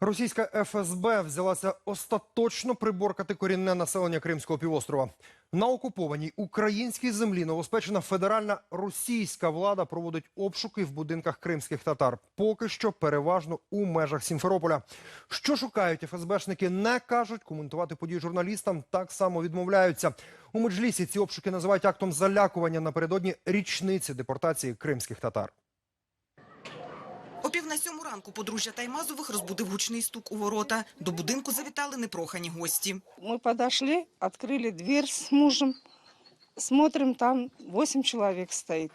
Російська ФСБ взялася остаточно приборкати корінне населення Кримського півострова. На окупованій українській землі новоспечена федеральна російська влада проводить обшуки в будинках кримських татар. Поки що переважно у межах Сімферополя. Що шукають ФСБшники, не кажуть. Коментувати події журналістам так само відмовляються. У Меджлісі ці обшуки називають актом залякування напередодні річниці депортації кримських татар О пів на сьому ранку подружжя Таймазових розбудив гучний стук у ворота. До будинку завітали непрохані гості. Мы подошли, открыли дверь с мужем, смотрим, там 8 человек стоит.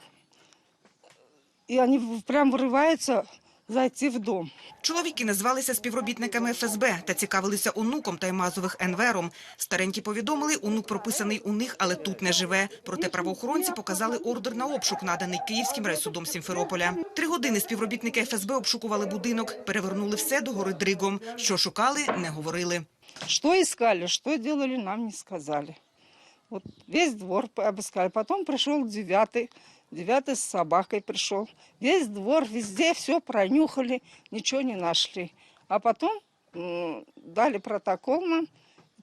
И они в- прям вырываются зайти в дом. Чоловіки назвалися співробітниками ФСБ та цікавилися онуком Таймазових Енвером. Старенькі повідомили, онук прописаний у них, але тут не живе. Проте правоохоронці показали ордер на обшук, наданий Київським райсудом Сімферополя. Три години співробітники ФСБ обшукували будинок, перевернули все до гори дригом. Що шукали, не говорили. Что искали, что делали, нам не сказали. Вот весь двор обыскали. Потом пришел девятый Девятый с собакой пришел. Весь двор, везде все пронюхали, ничего не нашли. А потом м, дали протокол нам.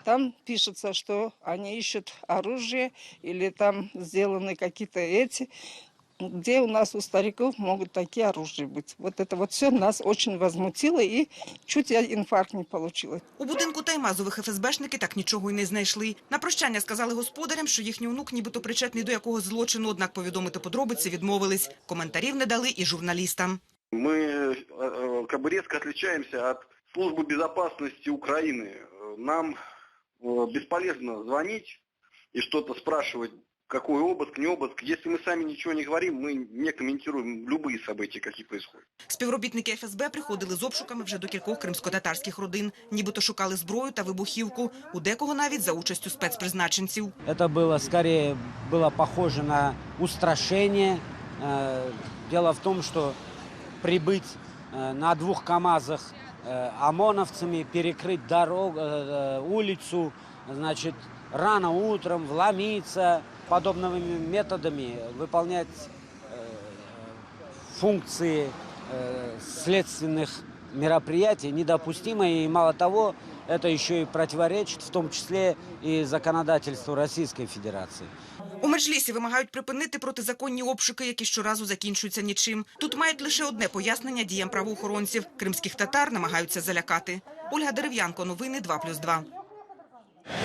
Там пишется, что они ищут оружие или там сделаны какие-то эти. Где у нас у стариков могут такие оружия быть. Вот это вот все нас очень возмутило и чуть я инфаркт не получила. У будинку Таймазових ФСБшники так нічого й не знайшли. На прощання сказали господарям, що їхній онук нібито причетний до якогось злочину, однак повідомити подробиці відмовились. Коментарів не дали і журналістам. Мы э, э, как бы резко отличаемся от службы безопасности Украины. Э, Нам э, бесполезно звонить и что-то спрашивать, какой обыск, не обыск. Если мы сами ничего не говорим, мы не комментируем любые события, какие происходят. Співробітники ФСБ приходили з обшуками вже до кількох кримсько-татарських родин. Нібито шукали зброю та вибухівку. У декого навіть за участю спецпризначенців. Это было скорее было похоже на устрашение. Э, Дело в том, что прибыть э, на двух КАМАЗах э, ОМОНовцами, перекрыть дорогу, э, улицу, значит, рано утром вломиться, подобными методами выполнять э, функции э, следственных мероприятий недопустимо. И мало того, это еще и противоречит в том числе и законодательству Российской Федерации. У Меджлісі вимагають припинити протизаконні обшуки, які щоразу закінчуються нічим. Тут мають лише одне пояснення діям правоохоронців. Кримських татар намагаються залякати. Ольга Дерев'янко, новини 2+,2.